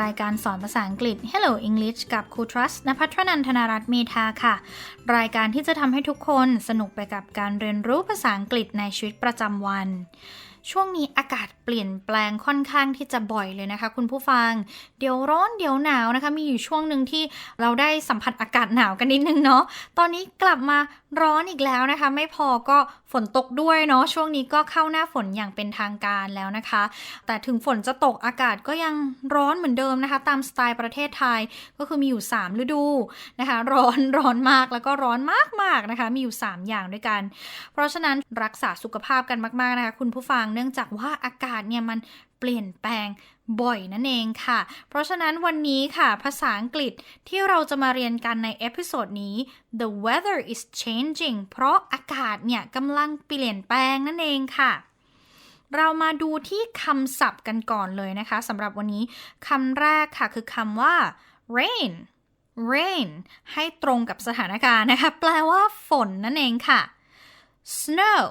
รายการสอนภาษาอังกฤษ Hello English กับครูทรัสนภัทรนันทนารัตน์เมธาค่ะ รายการที่จะทำให้ทุกคนสนุกไปกับการเรียนรู้ภาษาอังกฤษในชีวิตประจำวัน ช่วงนี้อากาศเปลี่ยนแปลงค่อนข้างที่จะบ่อยเลยนะคะ คุณผู้ฟัง เดี๋ยวร้อนเดี๋ยวหนาวนะคะ มีอยู่ช่วงหนึ่งที่เราได้สัมผัสอากาศหนาวกันนิดนึงเนาะ ตอนนี้กลับมาร้อนอีกแล้วนะคะ ไม่พอก็ฝนตกด้วยเนาะช่วงนี้ก็เข้าหน้าฝนอย่างเป็นทางการแล้วนะคะ แต่ถึงฝนจะตกอากาศก็ยังร้อนเหมือนเดิมนะคะ ตามสไตล์ประเทศไทยก็คือมีอยู่ 3 ฤดูนะคะ ร้อนร้อนมากแล้วก็ร้อนมากๆนะคะ มีอยู่ 3 อย่างด้วยกัน เพราะฉะนั้นรักษาสุขภาพกันมากๆนะคะ คุณผู้ฟังเนื่องจากว่าอากาศเนี่ยมันเปลี่ยนแปลงบ่อยนั่นเองค่ะ เพราะฉะนั้นวันนี้ค่ะ ภาษาอังกฤษที่เราจะมาเรียนกันในเอพิโซดนี้ the weather is changing เพราะอากาศเนี่ยกำลังเปลี่ยนแปลงนั่นเองค่ะ เรามาดูที่คำศัพท์กันก่อนเลยนะคะสำหรับวันนี้คำแรกค่ะคือคำว่า rain rain ให้ตรงกับสถานการณ์นะคะ แปลว่าฝนนั่นเองค่ะ snow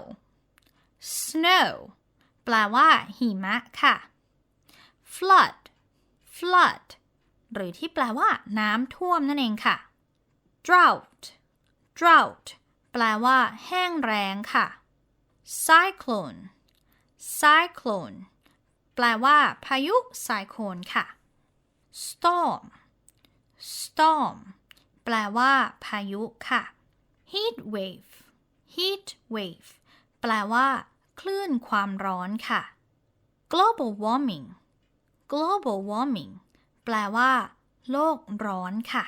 snow แปลว่า หิมะค่ะ flood flood หรือที่แปลว่า น้ำท่วมนั่นเองค่ะ drought drought แปลว่า แห้งแล้งค่ะ cyclone cyclone แปลว่า พายุไซโคลนค่ะ storm storm แปลว่า พายุค่ะ heat wave heat wave แปลว่า คลื่นความร้อนค่ะ global warming global warming แปลว่า โลกร้อนค่ะ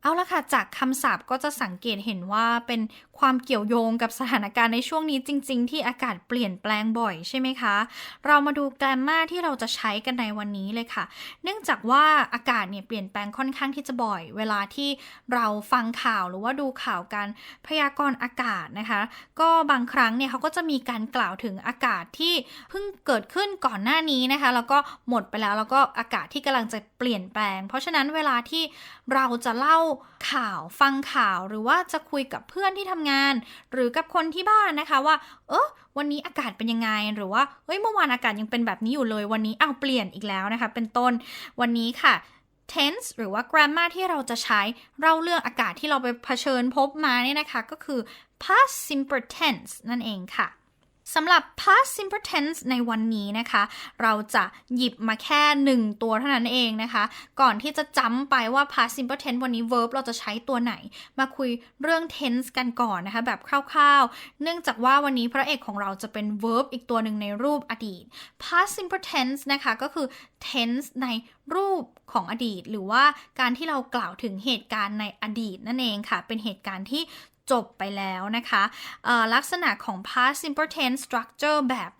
เอาละค่ะ จากคำศัพท์ก็จะสังเกตเห็นว่าเป็นความเกี่ยวโยงกับสถานการณ์ในช่วงนี้จริง ๆ ที่อากาศเปลี่ยนแปลงบ่อยใช่ไหมคะ เรามาดูแกรมมาที่เราจะใช้กันในวันนี้เลยค่ะ เนื่องจากว่าอากาศเนี่ยเปลี่ยนแปลงค่อนข้างที่จะบ่อย เวลาที่เราฟังข่าวหรือว่าดูข่าวการพยากรณ์อากาศนะคะ ก็บางครั้งเนี่ยเขาก็จะมีการกล่าวถึงอากาศที่เพิ่งเกิดขึ้นก่อนหน้านี้นะคะ แล้วก็หมดไปแล้วแล้วก็อากาศที่กำลังจะเปลี่ยนแปลง เพราะฉะนั้นเวลาที่เราจะเล่าข่าวฟังข่าวหรือว่าจะคุยกับเพื่อนที่ทำงาน หรือกับคนที่บ้านนะคะว่า เออวันนี้อากาศเป็นยังไงหรือว่าเฮ้ยเมื่อวานอากาศยังเป็นแบบนี้อยู่เลย วันนี้เอาเปลี่ยนอีกแล้วนะคะ เป็นต้นวันนี้ค่ะ tense หรือว่า grammar ที่เราจะใช้เล่าเรื่องอากาศที่เราไปเผชิญพบมาเนี่ยนะคะ ก็คือ past simple tense นั่นเองค่ะ สำหรับ past simple tense ในวันนี้นะคะ เราจะหยิบมาแค่หนึ่งตัวเท่านั้นเองนะคะ ก่อนที่จะจำไปว่า past simple tense วันนี้ verb เราจะใช้ตัวไหน มาคุยเรื่อง tense กันก่อนนะคะ แบบคร่าวๆ เนื่องจากว่าวันนี้พระเอกของเราจะเป็น verb อีกตัวหนึ่งในรูปอดีต past simple tense นะคะ ก็คือ tense ในรูปของอดีต หรือว่าการที่เรากล่าวถึงเหตุการณ์ในอดีตนั่นเองค่ะ เป็นเหตุการณ์ที่ จบไปแล้วนะคะลักษณะของ past simple tense structure แบบ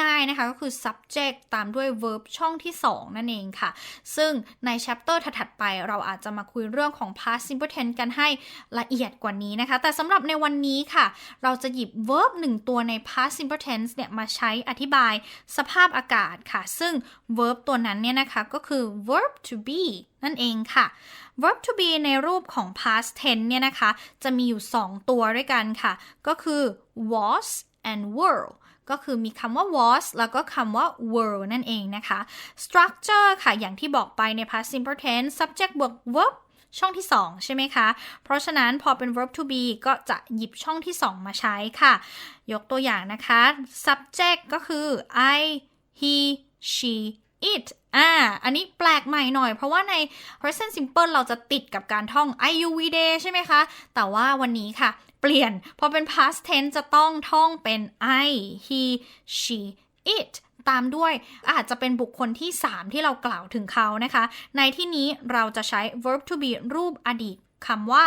ง่ายๆนะคะ ก็คือ subject ตามด้วย verb ช่องที่ 2 นั่นเองค่ะ ซึ่งใน chapter ถัดๆไปเราอาจจะมาคุยเรื่องของ past simple tense กันให้ละเอียดกว่านี้นะคะ แต่สำหรับในวันนี้ค่ะ เราจะหยิบ verb 1 ตัวใน past simple tense เนี่ย มาใช้อธิบายสภาพอากาศค่ะ ซึ่ง verb ตัวนั้นเนี่ยนะคะ ก็คือ verb to be นั่นเองค่ะ verb to be ในรูปของ past tense เนี่ยนะคะ จะมีอยู่ 2 ตัวด้วยกันค่ะ ก็คือ was and were ก็คือมีคำว่า was แล้วก็คำว่า were นั่นเองนะคะ structure ค่ะ อย่างที่บอกไปใน past simple tense subject บวก verb ช่องที่ 2 ใช่ไหมคะ เพราะฉะนั้นพอเป็น verb to be ก็จะหยิบช่องที่ 2 มาใช้ค่ะ ยกตัวอย่างนะคะ subject ก็คือ I he she it อ่า อันนี้แปลกใหม่หน่อย เพราะว่าใน present simple เราจะติดกับการท่อง I you we they ใช่ไหมคะ แต่ว่าวันนี้ค่ะ เปลี่ยน พอเป็น past tense จะต้องท่องเป็น I he she it ตามด้วยอาจจะเป็นบุคคลที่ 3 ที่เรากล่าวถึงเขานะคะ ในที่นี้เราจะใช้ verb to be รูปอดีตคำว่า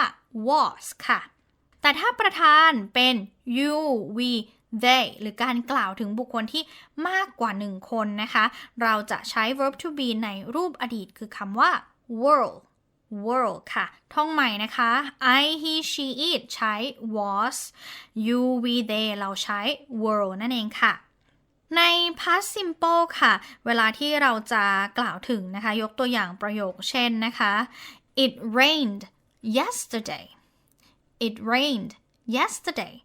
was ค่ะ แต่ถ้าประธานเป็น you we they หรือการกล่าวถึงบุคคลที่มากกว่าหนึ่งคนนะคะ เราจะใช้ verb to be ในรูปอดีตคือคำว่า world world ค่ะ ท่องใหม่นะคะ I he she it ใช้ was you we they เราใช้ world นั่นเองค่ะ ใน past simple ค่ะ เวลาที่เราจะกล่าวถึงนะคะ ยกตัวอย่างประโยคเช่นนะคะ it rained yesterday it rained yesterday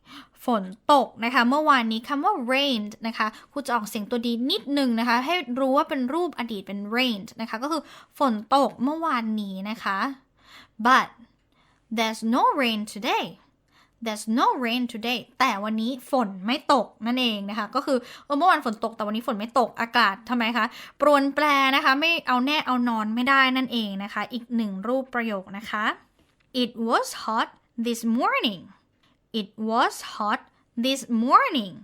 ฝนตกนะคะ เมื่อวานนี้คำว่า rained นะคะครูจะออกเสียงตัวดีนิดนึงนะคะ ให้รู้ว่าเป็นรูปอดีตเป็น rained นะคะ ก็คือฝนตกเมื่อวานนี้นะคะ but there's no rain today there's no rain today แต่วันนี้ฝนไม่ตกนั่นเองนะคะ ก็คือเออเมื่อวานฝนตกแต่วันนี้ฝนไม่ตกอากาศทำไมคะปรวนแปรนะคะ ไม่เอาแน่เอานอนไม่ได้นั่นเองนะคะ อีกหนึ่งรูปประโยคนะคะ it was hot this morning it was hot this morning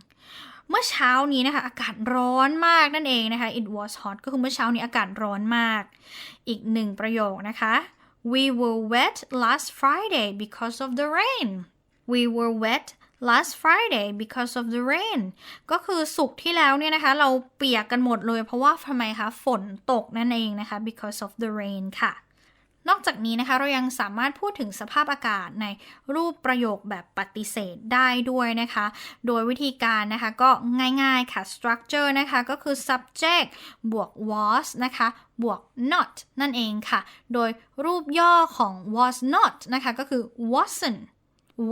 เมื่อเช้านี้นะคะ อากาศร้อนมากนั่นเองนะคะ it was hot ก็คือเมื่อเช้านี้อากาศร้อนมาก อีกหนึ่งประโยคนะคะ we were wet last Friday because of the rain we were wet last Friday because of the rain ก็คือสุกที่แล้วเนี่ยนะคะ เราเปียกกันหมดเลยเพราะว่าทำไมคะ ฝนตกนั่นเองนะคะ because of the rain ค่ะ นอกจากนี้นะคะเรายังสามารถพูดถึงสภาพอากาศในรูปประโยคแบบปฏิเสธได้ด้วยนะคะ โดยวิธีการนะคะก็ง่ายๆค่ะ structure นะคะก็คือ subject บวก was นะคะบวก not นั่นเองค่ะ โดยรูปย่อของ was not นะคะก็คือ wasn't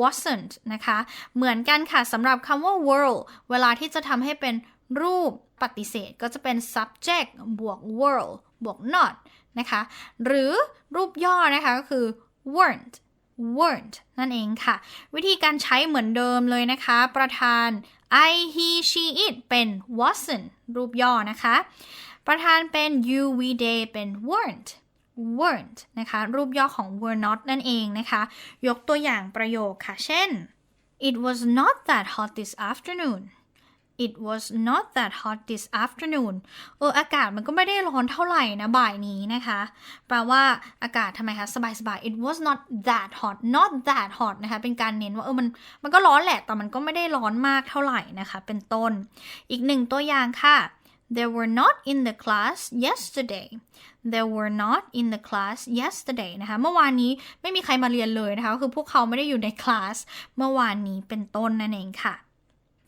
wasn't นะคะ เหมือนกันค่ะสำหรับคำว่า world เวลาที่จะทำให้เป็นรูปปฏิเสธก็จะเป็น subject บวก world บวก not นะคะ หรือรูปย่อนะคะก็คือ weren't weren't นั่นเองค่ะ วิธีการใช้เหมือนเดิมเลยนะคะ ประธาน I he she it เป็น wasn't รูปย่อนะคะ ประธานเป็น you we they เป็น weren't weren't นะคะ รูปย่อของ were not นั่นเองนะคะ ยกตัวอย่างประโยคค่ะ เช่น it was not that hot this afternoon it was not that hot this afternoon เอออากาศมันก็ไม่ได้ร้อนเท่าไหร่นะบ่ายนี้นะคะ แปลว่าอากาศทำไมคะ สบายสบาย it was not that hot not that hot นะคะ เป็นการเน้นว่าเออมันมันก็ร้อนแหละ แต่มันก็ไม่ได้ร้อนมากเท่าไหร่นะคะ เป็นต้น อีกหนึ่งตัวอย่างค่ะ They were not in the class yesterday. They were not in the class yesterday นะคะ เมื่อวานนี้ไม่มีใครมาเรียนเลยนะคะ คือพวกเขาไม่ได้อยู่ในคลาส เมื่อวานนี้เป็นต้นนั่นเองค่ะ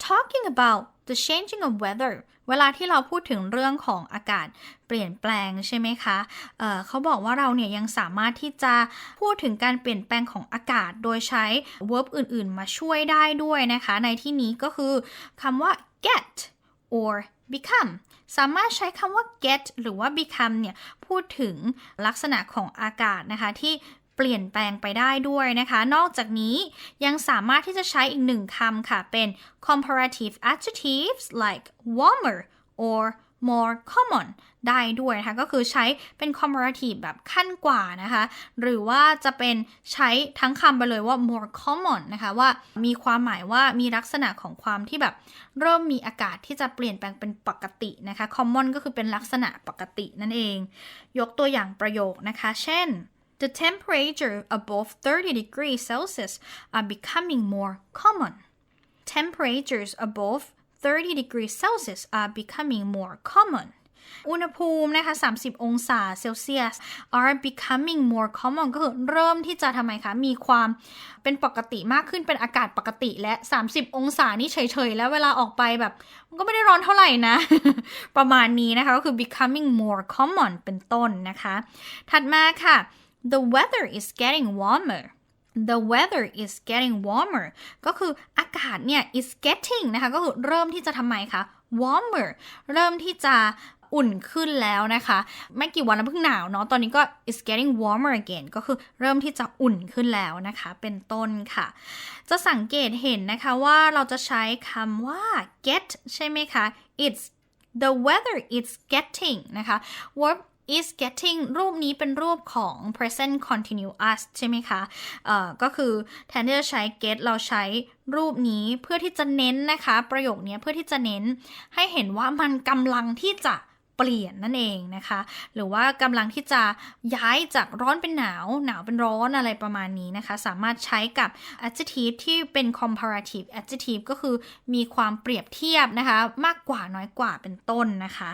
talking about the changing of weather เวลาที่เราพูดถึงเรื่องของอากาศเปลี่ยนแปลงใช่ไหมคะเเขาบอกว่าเราเนี่ยยังสามารถที่จะพูดถึงการเปลี่ยนแปลงของอากาศ โดยใช้ verb อื่น ๆ มาช่วยได้ด้วยนะคะ ในที่นี้ก็คือคำว่า get or become สามารถใช้คำว่า get หรือว่า become เนี่ย พูดถึงลักษณะของอากาศนะคะ ที่ ปลี่ยนแปลงไปได้ด้วยนะคะ นอกจากนี้ยังสามารถที่จะใช้อีกหนึ่งคำค่ะ เป็น comparative adjectives like warmer or more common ได้ด้วยนะคะ ก็คือใช้เป็น comparative แบบขั้นกว่านะคะ หรือว่าจะเป็นใช้ทั้งคำไปเลยว่า more common นะคะว่ามีความหมายว่ามีลักษณะของความที่แบบเริ่มมีอากาศที่จะเปลี่ยนแปลงเป็นปกตินะคะ common ก็คือเป็นลักษณะปกตินั่นเอง ยกตัวอย่างประโยคนะคะ เช่น the temperature above 30 degrees Celsius are becoming more common temperatures above 30 degrees Celsius are becoming more common อุณหภูมินะคะ 30 องศาเซลเซียส are becoming more common ก็คือเริ่มที่จะทำไมคะ มีความเป็นปกติมากขึ้นเป็นอากาศปกติและ 30 องศานี่เฉยๆ แล้วเวลาออกไปแบบ มันก็ไม่ได้ร้อนเท่าไหร่นะ ประมาณนี้นะคะ ก็คือ becoming more common เป็นต้นนะคะ ถัดมาค่ะ the weather is getting warmer the weather is getting warmer ก็คืออากาศเนี่ย is getting นะคะ ก็คือเริ่มที่จะทำไมคะ warmer เริ่มที่จะอุ่นขึ้นแล้วนะคะ ไม่กี่วันแล้วเพิ่งหนาวเนาะ ตอนนี้ก็ is getting warmer again ก็คือเริ่มที่จะอุ่นขึ้นแล้วนะคะ เป็นต้นค่ะ จะสังเกตเห็นนะคะว่าเราจะใช้คำว่า get ใช่ไหมคะ it's the weather is getting นะคะ verb is getting รูปนี้เป็นรูปของ present continuous ใช่ไหมคะ เอ่อ ก็คือแทนที่จะใช้ get เราใช้รูปนี้เพื่อที่จะเน้นนะคะ ประโยคนี้เพื่อที่จะเน้นให้เห็นว่ามันกำลังที่จะเปลี่ยนนั่นเองนะคะ หรือว่ากำลังที่จะย้ายจากร้อนเป็นหนาว หนาวเป็นร้อนอะไรประมาณนี้นะคะ สามารถใช้กับ adjective ที่เป็น comparative adjective ก็คือมีความเปรียบเทียบนะคะ มากกว่าน้อยกว่าเป็นต้นนะคะ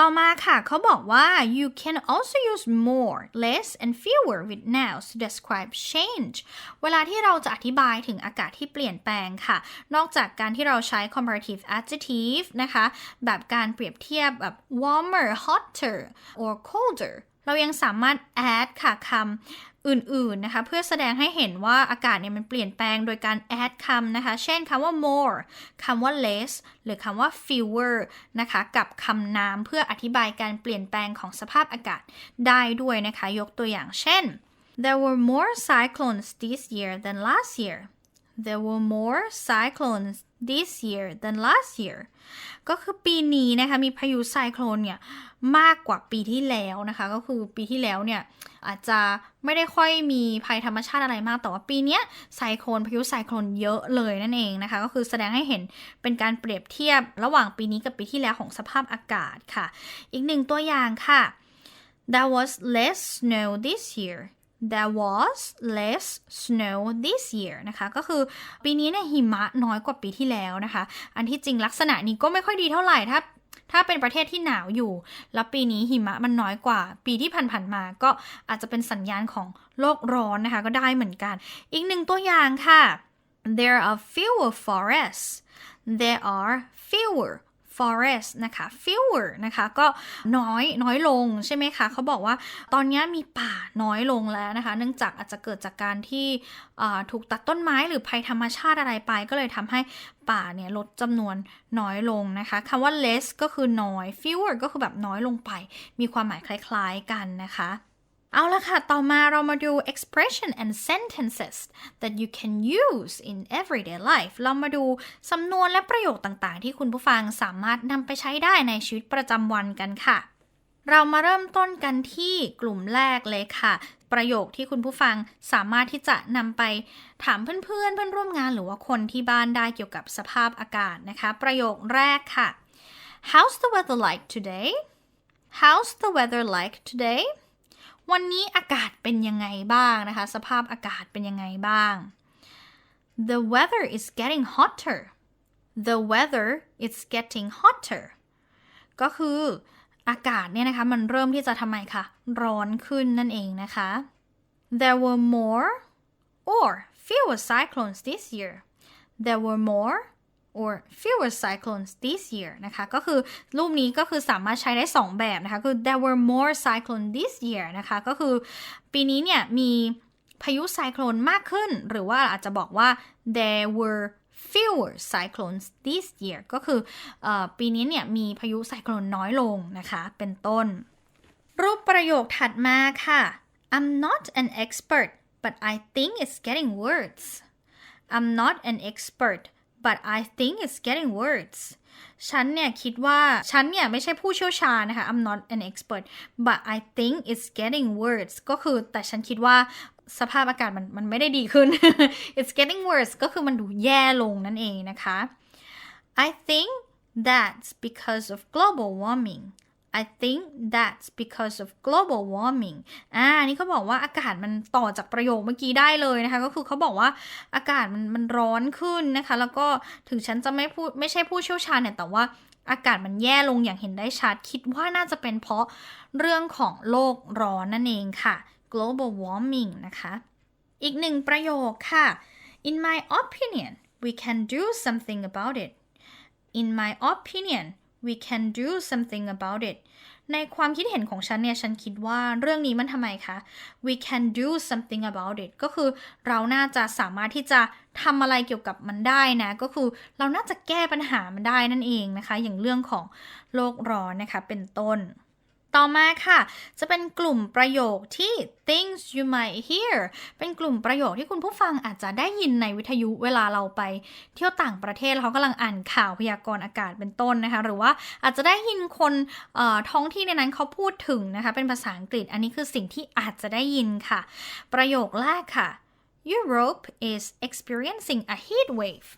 ต่อมาค่ะ เขาบอกว่า you can also use more less and fewer with nouns to describe change เวลาที่เราจะอธิบายถึงอากาศที่เปลี่ยนแปลงค่ะ นอกจากการที่เราใช้ comparative adjective นะคะ แบบการเปรียบเทียบแบบ warmer hotter or colder เรายังสามารถ add ค่ะคำ อื่นๆนะคะเพื่อแสดงให้เห็นว่าอากาศเนี่ยมันเปลี่ยนแปลงโดยการ add คำนะคะ เช่นคำว่า more คำว่า less หรือคำว่า fewer นะคะกับคำนามเพื่ออธิบายการเปลี่ยนแปลงของสภาพอากาศได้ด้วยนะคะ ยกตัวอย่างเช่น there were more cyclones this year than last year there were more cyclones this year than last year ก็คือปีนี้นะคะ มีพายุไซโคลนเนี่ย มากกว่าปีที่แล้วนะคะ ก็คือปีที่แล้วเนี่ย อาจจะไม่ได้ค่อยมีภัยธรรมชาติอะไรมาก แต่ว่าปีเนี้ยไซโคลนพายุไซโคลนเยอะเลยนั่นเองนะคะ ก็คือแสดงให้เห็นเป็นการเปรียบเทียบระหว่างปีนี้กับปีที่แล้วของสภาพอากาศค่ะ อีกหนึ่งตัวอย่างค่ะ There was less snow this year there was less snow this year นะคะ ก็คือปีนี้เนี่ยหิมะน้อยกว่าปีที่แล้วนะคะ อันที่จริงลักษณะนี้ก็ไม่ค่อยดีเท่าไหร่ถ้าถ้าเป็นประเทศที่หนาวอยู่ แล้วปีนี้หิมะมันน้อยกว่า ปีที่ผ่านๆมา ก็อาจจะเป็นสัญญาณของโลกร้อนนะคะ ก็ได้เหมือนกัน อีกหนึ่งตัวอย่างค่ะ there are fewer forests there are fewer forest นะคะ fewer นะคะก็น้อยน้อยลงใช่ไหมคะเขาบอกว่าตอนนี้มีป่าน้อยลงแล้วนะคะ เนื่องจากอาจจะเกิดจากการที่ถูกตัดต้นไม้หรือภัยธรรมชาติอะไรไป ก็เลยทำให้ป่าเนี่ยลดจำนวนน้อยลงนะคะคำว่า less ก็คือน้อย fewer ก็คือแบบน้อยลงไป มีความหมายคล้าย ๆ กันนะคะ เอาละค่ะ ต่อมาเรามาดู expression and sentences that you can use in everyday life เรามาดูสำนวนและประโยคต่างๆ ที่คุณผู้ฟังสามารถนำไปใช้ได้ในชีวิตประจำวันกันค่ะ เรามาเริ่มต้นกันที่กลุ่มแรกเลยค่ะ ประโยคที่คุณผู้ฟังสามารถที่จะนำไปถามเพื่อนๆ เพื่อนร่วมงานหรือว่าคนที่บ้านได้เกี่ยวกับสภาพอากาศนะคะ ประโยคแรกค่ะ How's the weather like today How's the weather like today วันนี้อากาศเป็นยังไงบ้างนะคะ สภาพอากาศเป็นยังไงบ้าง The weather is getting hotter The weather is getting hotter ก็คืออากาศเนี่ยนะคะ มันเริ่มที่จะทำไมคะร้อนขึ้นนั่นเองนะคะ There were more or fewer cyclones this year There were more or fewer cyclones this year นะคะ ก็คือรูปนี้ก็คือสามารถใช้ได้ 2 แบบนะคะ คือ there were more cyclones this year นะคะ ก็คือปีนี้เนี่ยมีพายุไซโคลนมากขึ้น หรือว่าอาจจะบอกว่า there were fewer cyclones this year ก็คืออปีนี้เนี่ยมีพายุไซโคลนน้อยลงนะคะ เป็นต้น รูปประโยคถัดมาค่ะ I'm not an expert but I think it's getting worse I'm not an expert but I think it's getting worse ฉันเนี่ยคิดว่า ฉันเนี่ยไม่ใช่ผู้เชี่ยวชาญนะคะ I'm not an expert but I think it's getting worse ก็คือแต่ฉันคิดว่าสภาพอากาศมันมันไม่ได้ดีขึ้น it's getting worse ก็คือมันดูแย่ลงนั่นเองนะคะ I think that's because of global warming I think that's because of global warming อ่านี่เขาบอกว่าอากาศมันต่อจากประโยคเมื่อกี้ได้เลยนะคะ ก็คือเขาบอกว่าอากาศมันมันร้อนขึ้นนะคะ แล้วก็ถึงฉันจะไม่พูดไม่ใช่ผู้เชี่ยวชาญเนี่ย แต่ว่าอากาศมันแย่ลงอย่างเห็นได้ชัด คิดว่าน่าจะเป็นเพราะเรื่องของโลกร้อนนั่นเองค่ะ global warming นะคะ อีกหนึ่งประโยคค่ะ in my opinion we can do something about it in my opinion we can do something about it ในความคิดเห็นของฉันเนี่ย ฉันคิดว่าเรื่องนี้มันทำไมคะ we can do something about it ก็คือเราน่าจะสามารถที่จะทำอะไรเกี่ยวกับมันได้นะ ก็คือเราน่าจะแก้ปัญหามันได้นั่นเองนะคะ อย่างเรื่องของโลกร้อนนะคะ เป็นต้น ต่อมาค่ะ จะเป็นกลุ่มประโยคที่ things you might hear เป็นกลุ่มประโยคที่คุณผู้ฟังอาจจะได้ยินในวิทยุเวลาเราไป เที่ยวต่างประเทศเขากำลังอ่านข่าวพยากรณ์อากาศเป็นต้นนะคะ หรือว่าอาจจะได้ยินคนท้องที่ในนั้นเขาพูดถึงนะคะ เป็นภาษาอังกฤษ อันนี้คือสิ่งที่อาจจะได้ยินค่ะ ประโยคแรกค่ะ Europe is experiencing a heat wave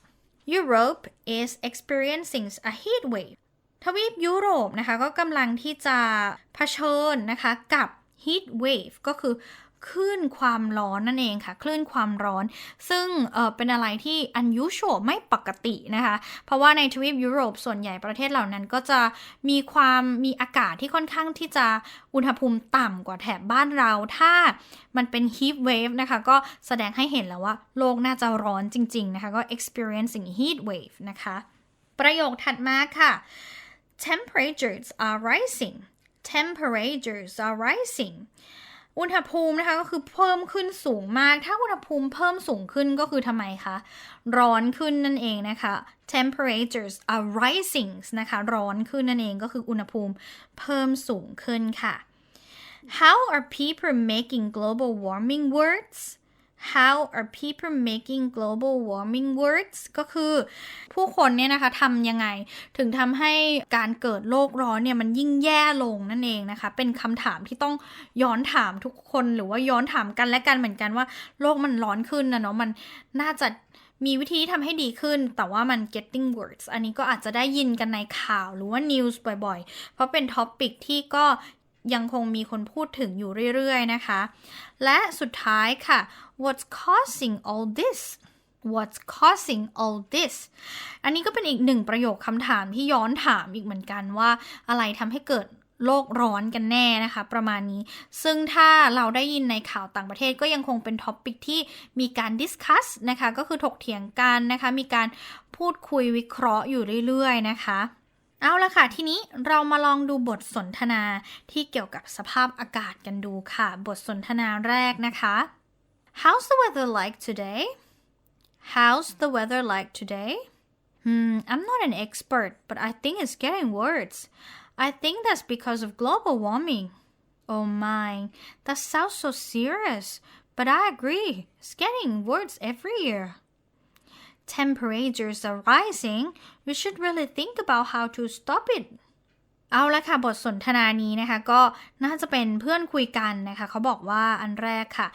Europe is experiencing a heat wave ทวีปยุโรปนะคะก็กำลังที่จะะเผชิญนะคะกับ heat wave ก็คือคลื่นความร้อนนั่นเองค่ะคลื่นความร้อน ซึ่งเเป็นอะไรที่ unusual ไม่ปกตินะคะ เพราะว่าในทวีปยุโรปส่วนใหญ่ประเทศเหล่านั้นก็จะมีความมีอากาศที่ค่อนข้างที่จะอุณหภูมิต่ำกว่าแถบบ้านเรา ถ้ามันเป็น heat wave นะคะ ก็แสดงให้เห็นแล้วว่าโลกน่าจะร้อนจริง ๆ นะคะ ก็ experiencing heat wave นะคะ ประโยคถัดมาค่ะ temperatures are rising temperatures are rising อุณหภูมินะคะก็คือเพิ่มขึ้นสูงมาก ถ้าอุณหภูมิเพิ่มสูงขึ้นก็คือทำไมคะ ร้อนขึ้นนั่นเองนะคะ temperatures are rising นะคะ ร้อนขึ้นนั่นเองก็คืออุณหภูมิเพิ่มสูงขึ้นค่ะ How are people making global warming words How are people making global warming words ก็คือผู้คนเนี่ยนะคะทำยังไง ถึงทำให้การเกิดโลกร้อนเนี่ยมันยิ่งแย่ลงนั่นเองนะคะ เป็นคำถามที่ต้องย้อนถามทุกคนหรือว่าย้อนถามกันและกันเหมือนกันว่า โลกมันร้อนขึ้นนะเนาะมันน่าจะมีวิธีที่ทำให้ดีขึ้น แต่ว่ามัน getting worse อันนี้ก็อาจจะได้ยินกันในข่าวหรือว่า news บ่อยๆ เพราะเป็นท็อปิกที่ก็ ยังคงมีคนพูดถึงอยู่เรื่อยๆนะคะ และสุดท้ายค่ะ what's causing all this what's causing all this อันนี้ก็เป็นอีกหนึ่งประโยคคำถามที่ย้อนถามอีกเหมือนกันว่าอะไรทำให้เกิดโลกร้อนกันแน่นะคะ ประมาณนี้ ซึ่งถ้าเราได้ยินในข่าวต่างประเทศก็ยังคงเป็นท็อปปิกที่มีการดิสคัสนะคะ ก็คือถกเถียงกันนะคะ มีการพูดคุยวิเคราะห์อยู่เรื่อยๆนะคะ เอาละค่ะ ทีนี้เรามาลองดูบทสนทนาที่เกี่ยวกับสภาพอากาศกันดูค่ะ บทสนทนาแรกนะคะ How's the weather like today How's the weather like today Hmm I'm not an expert but I think it's getting worse I think that's because of global warming Oh my that sounds so serious but I agree it's getting worse every year temperatures are rising, we should really think about how to stop it. เอาละค่ะ บทสนทนานี้นะคะ ก็น่าจะเป็นเพื่อนคุยกันนะคะ เขาบอกว่าอันแรกค่ะ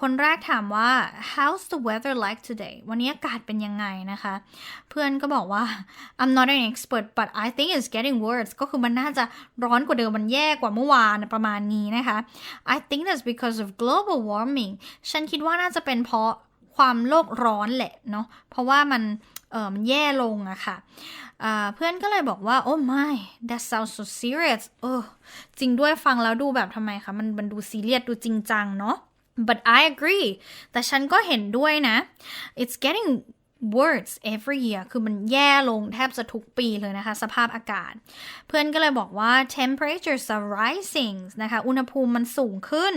คนแรกถามว่า how's the weather like today วันนี้อากาศเป็นยังไงนะคะ เพื่อนก็บอกว่า I'm not an expert but I think it's getting worse ก็คือมันน่าจะร้อนกว่าเดิมมันแย่กว่าเมื่อวานประมาณนี้นะคะ I think that's because of global warming ฉันคิดว่าน่าจะเป็นเพราะ ความโลกร้อนแหละเนาะเพราะว่ามันเออมันแย่ลงอะค่ะเพื่อนก็เลยบอกว่า โอ้ oh my that sounds so serious เออจริงด้วยฟังแล้วดูแบบทำไมคะ มันมันดูซีเรียสดูจริงจังเนาะ but I agree แต่ฉันก็เห็นด้วยนะ it's getting worse every year คือมันแย่ลงแทบจะทุกปีเลยนะคะ สภาพอากาศ เพื่อนก็เลยบอกว่า temperatures are rising นะคะ อุณหภูมิมันสูงขึ้น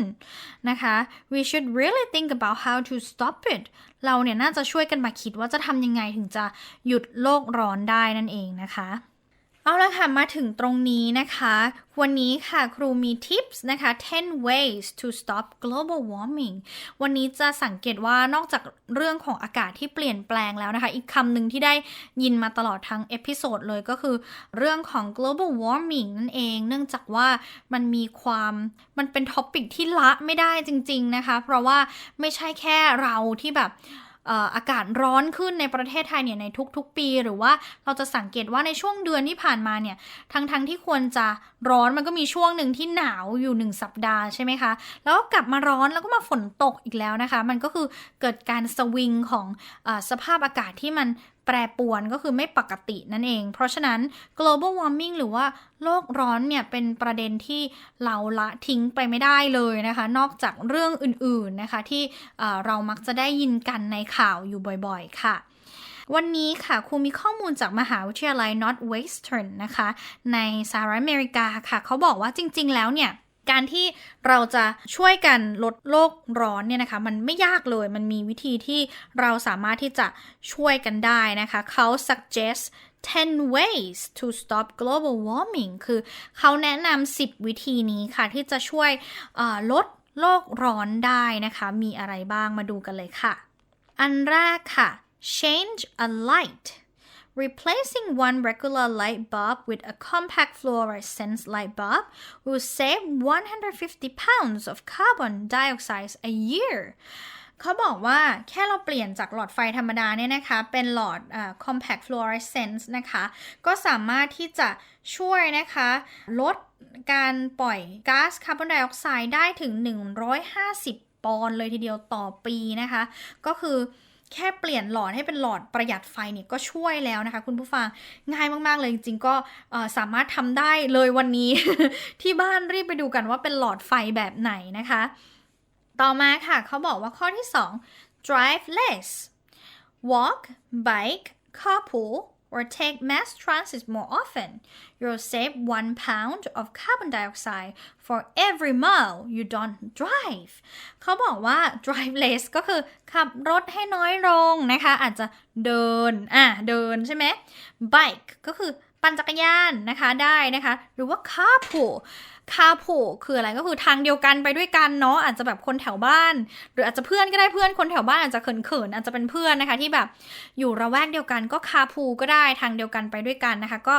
นะคะ we should really think about how to stop it เราเนี่ยน่าจะช่วยกันมาคิดว่าจะทำยังไงถึงจะหยุดโลกร้อนได้นั่นเองนะคะ เอาละค่ะ มาถึงตรงนี้นะคะ วันนี้ค่ะครูมีทิปส์นะคะ 10 ways to stop global warming วันนี้จะสังเกตว่านอกจากเรื่องของอากาศที่เปลี่ยนแปลงแล้วนะคะ อีกคำหนึ่งที่ได้ยินมาตลอดทั้งเอพิโซดเลยก็คือเรื่องของ global warming นั่นเอง เนื่องจากว่ามันมีความมันเป็นท็อปิกที่ละไม่ได้จริง ๆนะคะ เพราะว่าไม่ใช่แค่เราที่แบบ อากาศร้อนขึ้นในประเทศไทยเนี่ยในทุกๆ ปี หรือว่าเราจะสังเกตว่าในช่วงเดือนที่ผ่านมาเนี่ยทั้งๆทที่ควรจะร้อนมันก็มีช่วงหนึ่งที่หนาวอยู่หนึ่งสัปดาห์ใช่ไหมคะ แล้วก็กลับมาร้อนแล้วก็มาฝนตกอีกแล้วนะคะ มันก็คือเกิดการสวิงของอสภาพอากาศที่มัน แปรปวนก็คือไม่ปกตินั่นเอง เพราะฉะนั้น global warming หรือว่าโลกร้อนเนี่ยเป็นประเด็นที่เราละทิ้งไปไม่ได้เลยนะคะ นอกจากเรื่องอื่นๆนะคะที่เรามักจะได้ยินกันในข่าวอยู่บ่อยๆ ค่ะวันนี้ค่ะครูมีข้อมูลจากมหาวิทยาลัย Northwestern นะคะ ในสหรัฐอเมริกาค่ะ เขาบอกว่าจริง ๆ แล้วเนี่ย การที่เราจะช่วยกันลดโลกร้อนเนี่ยนะคะมันไม่ยากเลยมันมีวิธีที่เราสามารถที่จะช่วยกันได้นะคะเขา suggest 10 ways to stop global warming คือเขาแนะนำ 10 วิธีนี้ค่ะที่จะช่วยลดโลกร้อนได้นะคะ มีอะไรบ้างมาดูกันเลยค่ะ อันแรกค่ะ change a light Replacing one regular light bulb with a compact fluorescent light bulb will save 150 pounds of carbon dioxide a year เขาบอกว่าแค่เราเปลี่ยนจากหลอดไฟธรรมดาเนี่ยนะคะ เป็นหลอด compact fluorescence นะคะ ก็สามารถที่จะช่วยนะคะ ลดการปล่อยก๊าซคาร์บอนไดออกไซด์ได้ถึง 150 ปอนด์เลยทีเดียวต่อปีนะคะ ก็คือ แค่เปลี่ยนหลอดให้เป็นหลอดประหยัดไฟเนี่ยก็ช่วยแล้วนะคะ คุณผู้ฟังง่ายมาก ๆ เลยจริง ๆ ก็สามารถทำได้เลยวันนี้ ที่บ้านรีบไปดูกันว่าเป็นหลอดไฟแบบไหนนะคะ ต่อมาค่ะเขาบอกว่าข้อที่ 2 drive less walk bike carpool or take mass transit more often, you'll save one pound of carbon dioxide for every mile you don't drive เขาบอกว่า drive less ก็คือขับรถให้น้อยลงนะคะ อาจจะเดิน อะ เดินใช่ไหม bike ก็คือปั่นจักรยานนะคะได้นะคะ หรือว่า carpool carpool คืออะไรก็คือทางเดียวกันไปด้วยกันเนาะอาจจะแบบคนแถวบ้าน หรืออาจจะเพื่อนก็ได้เพื่อนคนแถวบ้านอาจจะเขินๆอาจจะเป็นเพื่อนนะคะ ที่แบบอยู่ระแวกเดียวกันก็ carpool ก็ได้ทางเดียวกันไปด้วยกันนะคะ ก็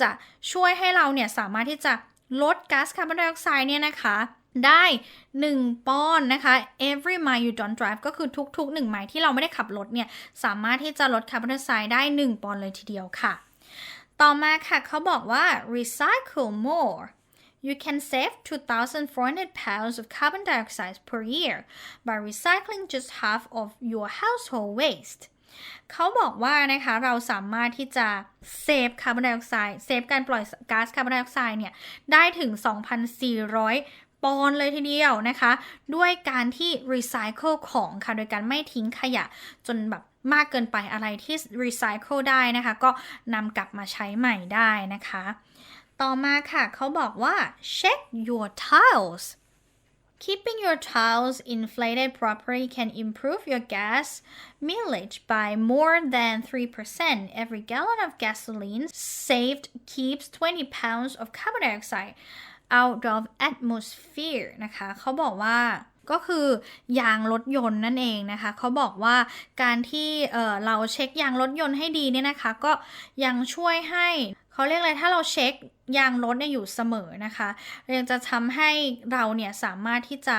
จะช่วยให้เราเนี่ยสามารถที่จะลดก๊าซคาร์บอนไดออกไซด์เนี่ยนะคะได้ 1 ปอนด์นะคะ every mile you don't drive ก็คือทุกๆ 1 ไมล์ที่เราไม่ได้ขับรถเนี่ย สามารถที่จะลดคาร์บอนไดออกไซด์ได้ 1 ปอนด์เลยทีเดียวค่ะ ต่อมาค่ะเขาบอกว่า recycle more You can save 2,400 pounds of carbon dioxide per year by recycling just half of your household waste. เขาบอกว่านะคะเราสามารถที่จะเซฟคาร์บอนไดออกไซด์เซฟการปล่อยก๊าซคาร์บอนไดออกไซด์เนี่ย ได้ถึง 2,400 ปอนด์เลยทีเดียวนะคะ ด้วยการที่รีไซเคิลของค่ะ โดยการไม่ทิ้งขยะจนแบบมากเกินไปอะไรที่รีไซเคิลได้นะคะ ก็นำกลับมาใช้ใหม่ได้นะคะ ต่อมาค่ะ เขาบอกว่า check your tiles Keeping your tiles inflated properly can improve your gas mileage by more than 3%. Every gallon of gasoline saved keeps 20 pounds of carbon dioxide out of atmosphere นะคะเขาบอกว่าก็คือยางรถยนต์นั่นเองนะคะ เขาบอกว่าการที่เเราเช็คยางรถยนต์ให้ดีเนี่ยนะคะ ก็ยังช่วยให้ เขาเรียกอะไรถ้าเราเช็คยางรถเนี่ยอยู่เสมอนะคะยังจะทำให้เราเนี่ยสามารถที่จะ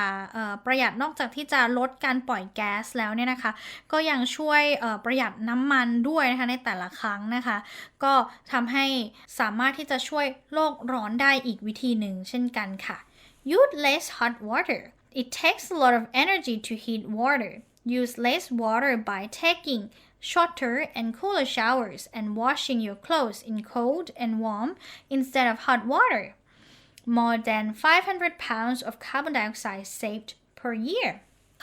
ประหยัดนอกจากที่จะลดการปล่อยแก๊สแล้วเนี่ยนะคะ ก็ยังช่วยประหยัดน้ำมันด้วยนะคะในแต่ละครั้งนะคะ ก็ทำให้สามารถที่จะช่วยโลกร้อนได้อีกวิธีหนึ่งเช่นกันค่ะ Use less hot water It takes a lot of energy to heat water. Use less water by taking shorter and cooler showers and washing your clothes in cold and warm instead of hot water. More than 500 pounds of carbon dioxide saved per year.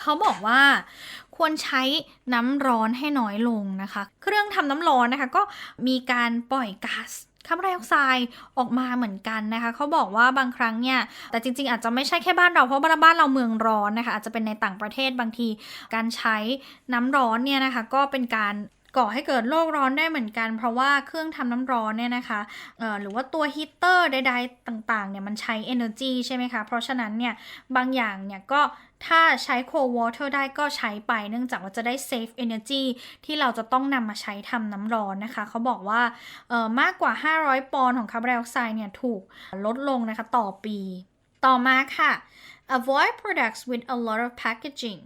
เขาบอกว่าควรใช้น้ำร้อนให้น้อยลงนะคะ เครื่องทำน้ำร้อนนะคะ ก็มีการปล่อยก๊าซ คาร์บอนไดออกไซด์ออกมาเหมือนกันนะคะเขาบอกว่าบางครั้งเนี่ยแต่จริง ๆ อาจจะไม่ใช่แค่บ้านเราเพราะบ้านเราเมืองร้อนนะคะอาจจะเป็นในต่างประเทศบางที การใช้น้ำร้อนเนี่ยนะคะก็เป็นการ ก่อให้เกิดโลกร้อนได้เหมือนกัน เพราะว่าเครื่องทำน้ำร้อนเนี่ยนะคะหรือว่าตัวฮีเตอร์ใดๆต่างๆเนี่ยมันใช้ energy ใช่ไหมคะ เพราะฉะนั้นเนี่ยบางอย่างเนี่ยก็ถ้าใช้ cold water ได้ก็ใช้ไป เนื่องจากว่าจะได้ save energy ที่เราจะต้องนำมาใช้ทำน้ำร้อนนะคะ เขาบอกว่าออมากกว่า 500 ปอนด์ของคาร์บอนไดออกไซด์เนี่ยถูกลดลงนะคะต่อปี ต่อมาค่ะ avoid products with a lot of packaging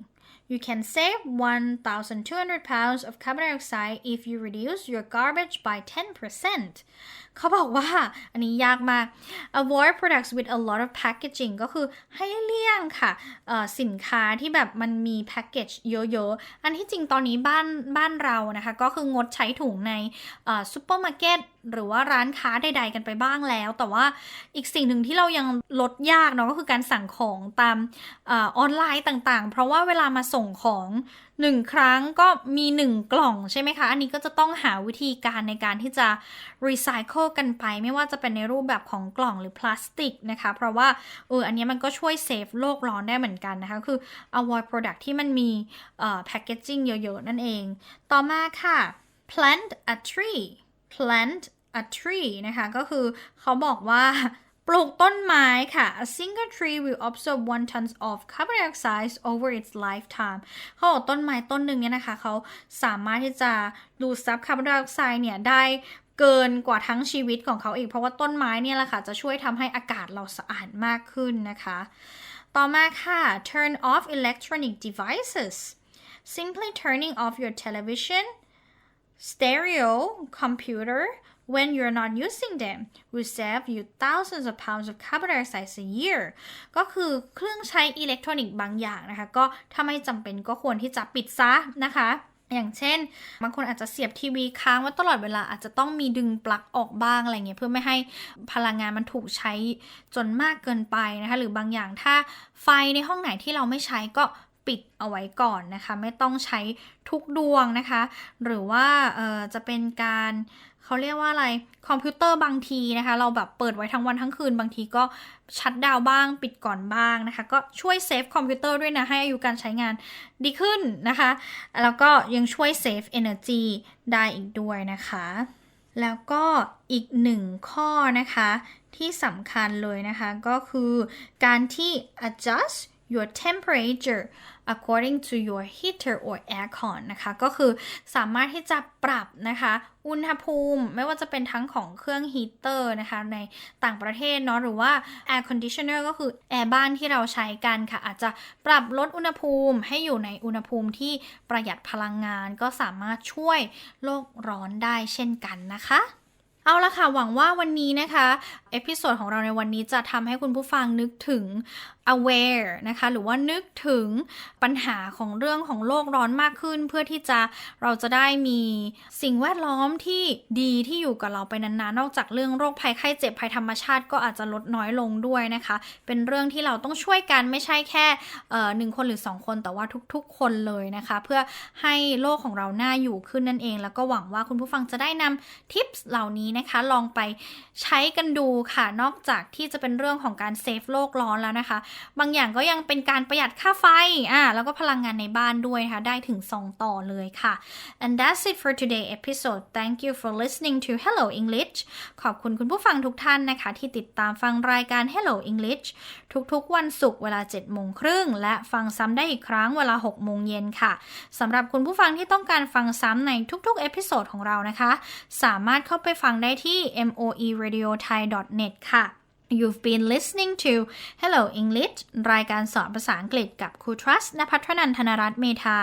You can save 1,200 pounds of carbon dioxide if you reduce your garbage by 10%. เขาบอกว่า อันนี้ยากมาก avoid products with a lot of packaging ก็คือให้เลี่ยงค่ะสินค้าที่แบบมันมีแพ็กเกจเยอะๆ อันที่จริงตอนนี้บ้านบ้านเรานะคะ ก็คืองดใช้ถุงในซูเปอร์มาร์เก็ตหรือว่าร้านค้าใด ๆ กันไปบ้างแล้ว แต่ว่าอีกสิ่งหนึ่งที่เรายังลดยากเนาะก็คือการสั่งของตามออนไลน์ต่างๆ เพราะว่าเวลามาส่งของหนึ่งครั้งก็มีหนึ่งกล่องใช่ไหมคะ อันนี้ก็จะต้องหาวิธีการในการที่จะรีไซเคิลกันไป ไม่ว่าจะเป็นในรูปแบบของกล่องหรือพลาสติกนะคะ เพราะว่าเอออันนี้มันก็ช่วยเซฟโลกร้อนได้เหมือนกันนะคะ คือ avoid product ที่มันมีเอ่อ packaging เยอะๆ นั่นเอง ต่อมาค่ะ plant a tree plant a tree นะคะ ก็คือเขาบอกว่าปลูกต้นไม้ค่ะ a single tree will absorb one ton of carbon dioxide over its lifetime เขาบอกต้นไม้ต้นหนึ่งเนี่ยนะคะ เขาสามารถที่จะดูดซับคาร์บอนไดออกไซด์เนี่ยได้เกินกว่าทั้งชีวิตของเขาอีก เพราะว่าต้นไม้เนี่ยแหละค่ะ จะช่วยทำให้อากาศเราสะอาดมากขึ้นนะคะ ต่อมาค่ะ turn off electronic devices simply turning off your television stereo computer when you're not using them will save you thousands of pounds of carbon dioxide a year ก็คือเครื่องใช้อิเล็กทรอนิกส์บางอย่างนะคะ ก็ถ้าไม่จำเป็นก็ควรที่จะปิดซะนะคะ อย่างเช่น บางคนอาจจะเสียบทีวีค้างไว้ตลอดเวลาอาจจะต้องมีดึงปลั๊กออกบ้างอะไรเงี้ยเพื่อไม่ให้พลังงานมันถูกใช้จนมากเกินไปนะคะ หรือบางอย่างถ้าไฟในห้องไหนที่เราไม่ใช้ก็ปิดเอาไว้ก่อนนะคะ ไม่ต้องใช้ทุกดวงนะคะ หรือว่าจะเป็นการ เขาเรียกว่าอะไรคอมพิวเตอร์บางทีนะคะ เราแบบเปิดไว้ทั้งวันทั้งคืนบางทีก็ชัดดาวบ้าง ปิดก่อนบ้างนะคะ ก็ช่วยเซฟคอมพิวเตอร์ด้วยนะ ให้อายุการใช้งานดีขึ้นนะคะ แล้วก็ยังช่วยเซฟ energy ได้อีกด้วยนะคะ แล้วก็อีกหนึ่งข้อนะคะ ที่สำคัญเลยนะคะ ก็คือการที่ adjust your temperature according to your heater or aircon นะคะ ก็คือสามารถที่จะปรับนะคะ อุณหภูมิไม่ว่าจะเป็นทั้งของเครื่องฮีเตอร์นะคะ ในต่างประเทศเนาะหรือว่า air conditioner ก็คือแอร์บ้านที่เราใช้กันค่ะ อาจจะปรับลดอุณหภูมิให้อยู่ในอุณหภูมิที่ประหยัดพลังงาน ก็สามารถช่วยโลกร้อนได้เช่นกันนะคะเอาละค่ะ หวังว่าวันนี้นะคะ เอพิโซดของเราในวันนี้จะทำให้คุณผู้ฟังนึกถึง aware นะคะ หรือว่านึกถึงปัญหาของเรื่องของโลกร้อนมากขึ้น เพื่อที่จะเราจะได้มีสิ่งแวดล้อมที่ดีที่อยู่กับเราไปนานๆ นอกจากเรื่องโรคภัยไข้เจ็บภัยธรรมชาติก็อาจจะลดน้อยลงด้วยนะคะ เป็นเรื่องที่เราต้องช่วยกันไม่ใช่แค่หนึ่งคนหรือสองคนแต่ว่าทุกๆ คนเลยนะคะ เพื่อให้โลกของเราน่าอยู่ขึ้นนั่นเอง แล้วก็หวังว่าคุณผู้ฟังจะได้นำทิปเหล่านี้นะคะ ลองไปใช้กันดูค่ะ นอกจากที่จะเป็นเรื่องของการเซฟโลกร้อนแล้วนะคะ บางอย่างก็ยังเป็นการประหยัดค่าไฟอ่าแล้วก็พลังงานในบ้านด้วยนะคะ ได้ถึง 2 ต่อเลยค่ะ and that's it for today episode thank you for listening to Hello English ขอบคุณคุณผู้ฟังทุกท่านนะคะ ที่ติดตามฟังรายการ Hello English ทุกๆ วันศุกร์เวลา7โมงครึ่งและฟังซ้ำได้อีกครั้งเวลา6โมงเย็นค่ะสำหรับคุณผู้ฟังที่ต้องการฟังซ้ำในทุกๆ เอพิโซดของเรานะคะ สามารถเข้าไปฟังได้ที่ moeradiothai.net ค่ะ You've been listening to Hello English รายการสอนภาษาอังกฤษกับครูทรัสนภัทรนันทนรัตน์เมธา